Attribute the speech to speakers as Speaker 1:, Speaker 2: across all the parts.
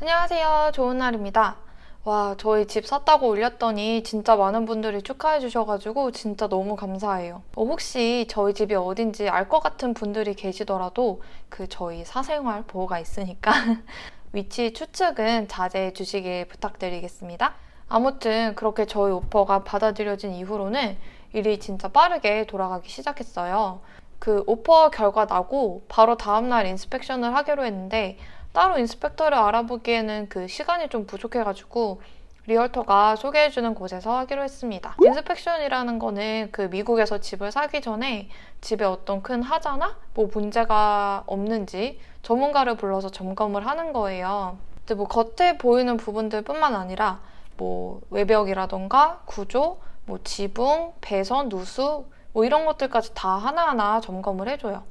Speaker 1: 안녕하세요. 좋은 날입니다. 와, 저희 집 샀다고 올렸더니 진짜 많은 분들이 축하해 주셔가지고 진짜 너무 감사해요. 어, 혹시 저희 집이 어딘지 알 것 같은 분들이 계시더라도 그 저희 사생활 보호가 있으니까 위치 추측은 자제해 주시길 부탁드리겠습니다. 아무튼 그렇게 저희 오퍼가 받아들여진 이후로는 일이 진짜 빠르게 돌아가기 시작했어요. 그 오퍼 결과 나고 바로 다음날 인스펙션을 하기로 했는데 따로 인스펙터를 알아보기에는 그 시간이 좀 부족해가지고 리얼터가 소개해주는 곳에서 하기로 했습니다. 인스펙션이라는 거는 그 미국에서 집을 사기 전에 집에 어떤 큰 하자나 뭐 문제가 없는지 전문가를 불러서 점검을 하는 거예요. 근데 뭐 겉에 보이는 부분들뿐만 아니라 뭐 외벽이라던가 구조, 뭐 지붕, 배선, 누수 뭐 이런 것들까지 다 하나하나 점검을 해줘요.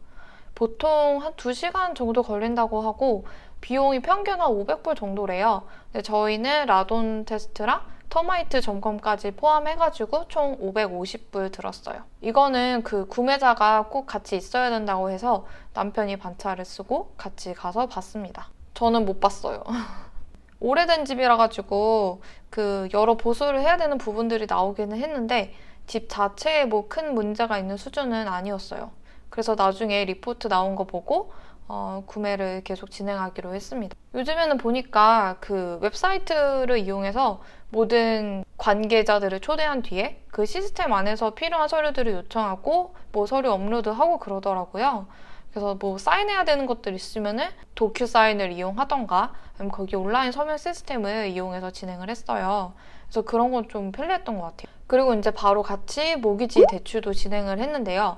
Speaker 1: 보통 한 2시간 정도 걸린다고 하고 비용이 평균 한 500불 정도래요. 근데 저희는 라돈 테스트랑 터마이트 점검까지 포함해가지고 총 550불 들었어요. 이거는 그 구매자가 꼭 같이 있어야 된다고 해서 남편이 반차를 쓰고 같이 가서 봤습니다. 저는 못 봤어요. 오래된 집이라 가지고 그 여러 보수를 해야 되는 부분들이 나오기는 했는데 집 자체에 뭐 큰 문제가 있는 수준은 아니었어요. 그래서 나중에 리포트 나온 거 보고 어, 구매를 계속 진행하기로 했습니다. 요즘에는 보니까 그 웹사이트를 이용해서 모든 관계자들을 초대한 뒤에 그 시스템 안에서 필요한 서류들을 요청하고 뭐 서류 업로드하고 그러더라고요. 그래서 뭐 사인해야 되는 것들 있으면은 도큐 사인을 이용하던가 거기 온라인 서명 시스템을 이용해서 진행을 했어요. 그래서 그런 건 좀 편리했던 것 같아요. 그리고 이제 바로 같이 모기지 대출도 진행을 했는데요.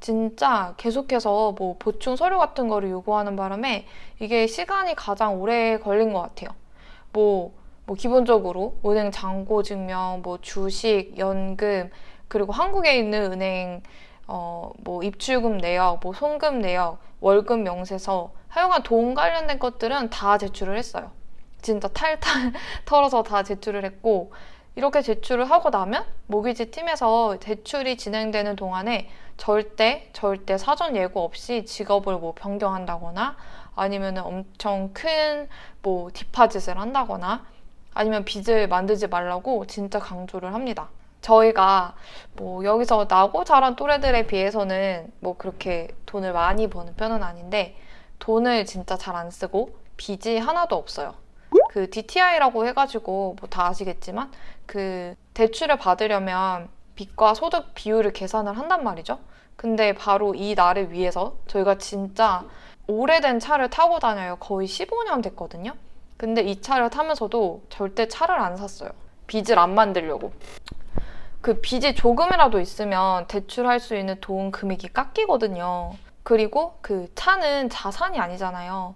Speaker 1: 진짜 계속해서 뭐 보충 서류 같은 거를 요구하는 바람에 이게 시간이 가장 오래 걸린 것 같아요. 뭐, 뭐 기본적으로 은행 잔고 증명, 뭐 주식, 연금, 그리고 한국에 있는 은행 어, 뭐 입출금 내역, 뭐 송금 내역, 월급 명세서, 하여간 돈 관련된 것들은 다 제출을 했어요. 진짜 탈탈 털어서 다 제출을 했고, 이렇게 제출을 하고 나면 모기지 팀에서 대출이 진행되는 동안에 절대 절대 사전 예고 없이 직업을 뭐 변경한다거나 아니면 엄청 큰 뭐 디파짓을 한다거나 아니면 빚을 만들지 말라고 진짜 강조를 합니다. 저희가 뭐 여기서 나고 자란 또래들에 비해서는 뭐 그렇게 돈을 많이 버는 편은 아닌데 돈을 진짜 잘 안 쓰고 빚이 하나도 없어요. 그 DTI라고 해가지고 뭐 다 아시겠지만 그 대출을 받으려면 빚과 소득 비율을 계산을 한단 말이죠. 근데 바로 이 날을 위해서 저희가 진짜 오래된 차를 타고 다녀요. 거의 15년 됐거든요. 근데 이 차를 타면서도 절대 차를 안 샀어요. 빚을 안 만들려고. 그 빚이 조금이라도 있으면 대출할 수 있는 돈 금액이 깎이거든요. 그리고 그 차는 자산이 아니잖아요.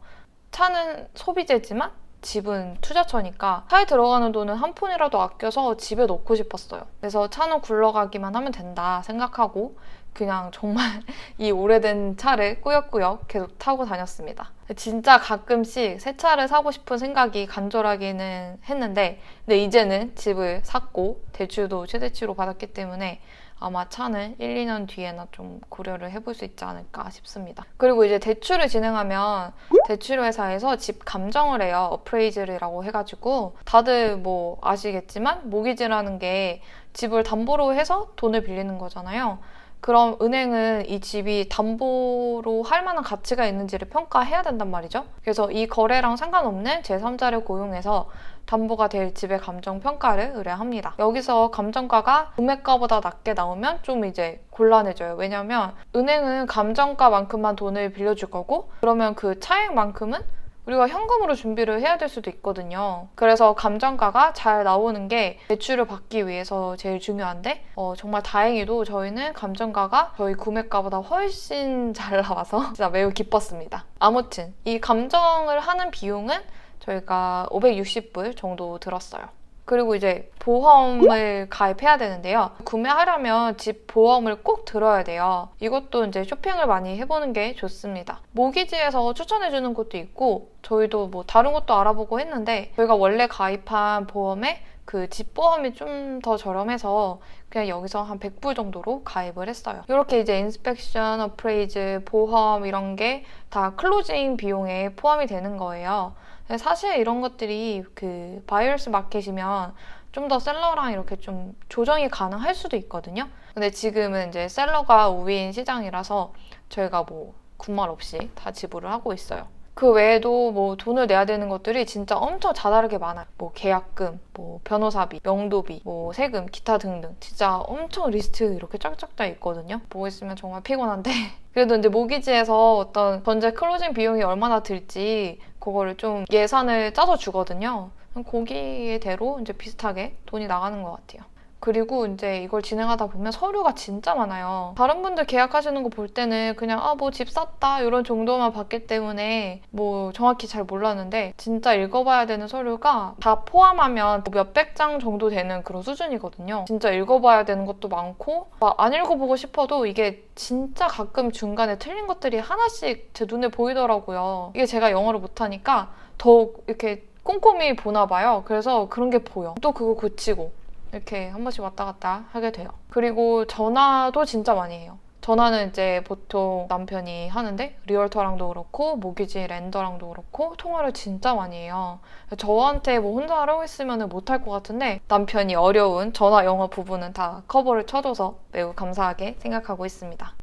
Speaker 1: 차는 소비재지만 집은 투자처니까 차에 들어가는 돈은 한 푼이라도 아껴서 집에 넣고 싶었어요. 그래서 차는 굴러가기만 하면 된다 생각하고 그냥 정말 이 오래된 차를 꾸역꾸역 계속 타고 다녔습니다. 진짜 가끔씩 새 차를 사고 싶은 생각이 간절하기는 했는데 근데 이제는 집을 샀고 대출도 최대치로 받았기 때문에 아마 차는 1, 2년 뒤에나 좀 고려를 해볼 수 있지 않을까 싶습니다. 그리고 이제 대출을 진행하면 대출회사에서 집 감정을 해요. 어프레이즐이라고 해가지고 다들 뭐 아시겠지만 모기지라는 게 집을 담보로 해서 돈을 빌리는 거잖아요. 그럼 은행은 이 집이 담보로 할 만한 가치가 있는지를 평가해야 된단 말이죠. 그래서 이 거래랑 상관없는 제3자를 고용해서 담보가 될 집의 감정 평가를 의뢰합니다. 여기서 감정가가 구매가보다 낮게 나오면 좀 이제 곤란해져요. 왜냐면 은행은 감정가만큼만 돈을 빌려줄 거고 그러면 그 차액만큼은 우리가 현금으로 준비를 해야 될 수도 있거든요. 그래서 감정가가 잘 나오는 게 대출을 받기 위해서 제일 중요한데 어, 정말 다행히도 저희는 감정가가 저희 구매가보다 훨씬 잘 나와서 진짜 매우 기뻤습니다. 아무튼 이 감정을 하는 비용은 저희가 560불 정도 들었어요. 그리고 이제 보험을 가입해야 되는데요. 구매하려면 집 보험을 꼭 들어야 돼요. 이것도 이제 쇼핑을 많이 해보는 게 좋습니다. 모기지에서 추천해주는 것도 있고, 저희도 뭐 다른 것도 알아보고 했는데, 저희가 원래 가입한 보험에 그 집보험이 좀 더 저렴해서 그냥 여기서 한 100불 정도로 가입을 했어요. 이렇게 이제 인스펙션, 어프레이즈, 보험 이런 게 다 클로징 비용에 포함이 되는 거예요. 사실 이런 것들이 그 바이어스 마켓이면 좀 더 셀러랑 이렇게 좀 조정이 가능할 수도 있거든요. 근데 지금은 이제 셀러가 우위인 시장이라서 저희가 뭐 군말 없이 다 지불을 하고 있어요. 그 외에도 뭐 돈을 내야 되는 것들이 진짜 엄청 자다르게 많아요. 뭐 계약금, 뭐 변호사비, 명도비, 뭐 세금, 기타 등등. 진짜 엄청 리스트 이렇게 쫙쫙 짜 있거든요. 보고 있으면 정말 피곤한데. 그래도 이제 모기지에서 어떤 전체 클로징 비용이 얼마나 들지 그거를 좀 예산을 짜서 주거든요. 거기에 대로 이제 비슷하게 돈이 나가는 것 같아요. 그리고 이제 이걸 진행하다 보면 서류가 진짜 많아요. 다른 분들 계약하시는 거 볼 때는 그냥 아 뭐 집 샀다 이런 정도만 봤기 때문에 뭐 정확히 잘 몰랐는데 진짜 읽어봐야 되는 서류가 다 포함하면 뭐 몇백 장 정도 되는 그런 수준이거든요. 진짜 읽어봐야 되는 것도 많고 막안 읽어보고 싶어도 이게 진짜 가끔 중간에 틀린 것들이 하나씩 제 눈에 보이더라고요. 이게 제가 영어를 못하니까 더욱 이렇게 꼼꼼히 보나 봐요. 그래서 그런 게 보여. 또 그거 고치고 이렇게 한 번씩 왔다 갔다 하게 돼요. 그리고 전화도 진짜 많이 해요. 전화는 이제 보통 남편이 하는데 리얼터랑도 그렇고 모기지 랜더랑도 그렇고 통화를 진짜 많이 해요. 저한테 뭐 혼자 하라고 했으면 못할 것 같은데 남편이 어려운 전화 영어 부분은 다 커버를 쳐줘서 매우 감사하게 생각하고 있습니다.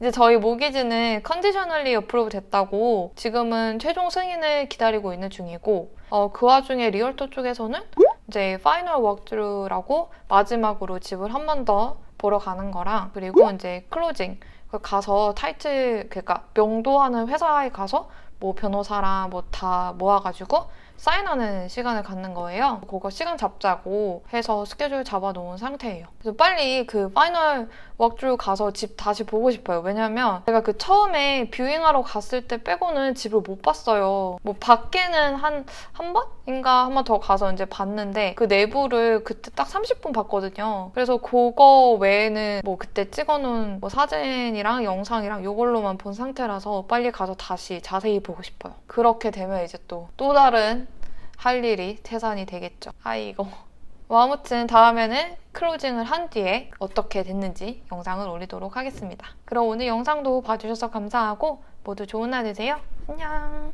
Speaker 1: 이제 저희 모기지는 컨디셔널리 어프로브 됐다고 지금은 최종 승인을 기다리고 있는 중이고 어, 그 와중에 리얼터 쪽에서는 이제 파이널 워크드루라고 마지막으로 집을 한 번 더 보러 가는 거랑 그리고 이제 클로징 그 가서 타이틀 그러니까 명도하는 회사에 가서 뭐 변호사랑 뭐 다 모아가지고 사인하는 시간을 갖는 거예요. 그거 시간 잡자고 해서 스케줄 잡아놓은 상태예요. 그래서 빨리 그 파이널 워크드루 가서 집 다시 보고 싶어요. 왜냐면 제가 그 처음에 뷰잉하러 갔을 때 빼고는 집을 못 봤어요. 뭐 밖에는 한 한 번인가 한 번 더 가서 이제 봤는데 그 내부를 그때 딱 30분 봤거든요. 그래서 그거 외에는 뭐 그때 찍어놓은 뭐 사진이랑 영상이랑 이걸로만 본 상태라서 빨리 가서 다시 자세히 보고 싶어요. 그렇게 되면 이제 또또 다른 할 일이 태산이 되겠죠. 아이고. 뭐 아무튼 다음에는 클로징을 한 뒤에 어떻게 됐는지 영상을 올리도록 하겠습니다. 그럼 오늘 영상도 봐주셔서 감사하고 모두 좋은 날 되세요. 안녕.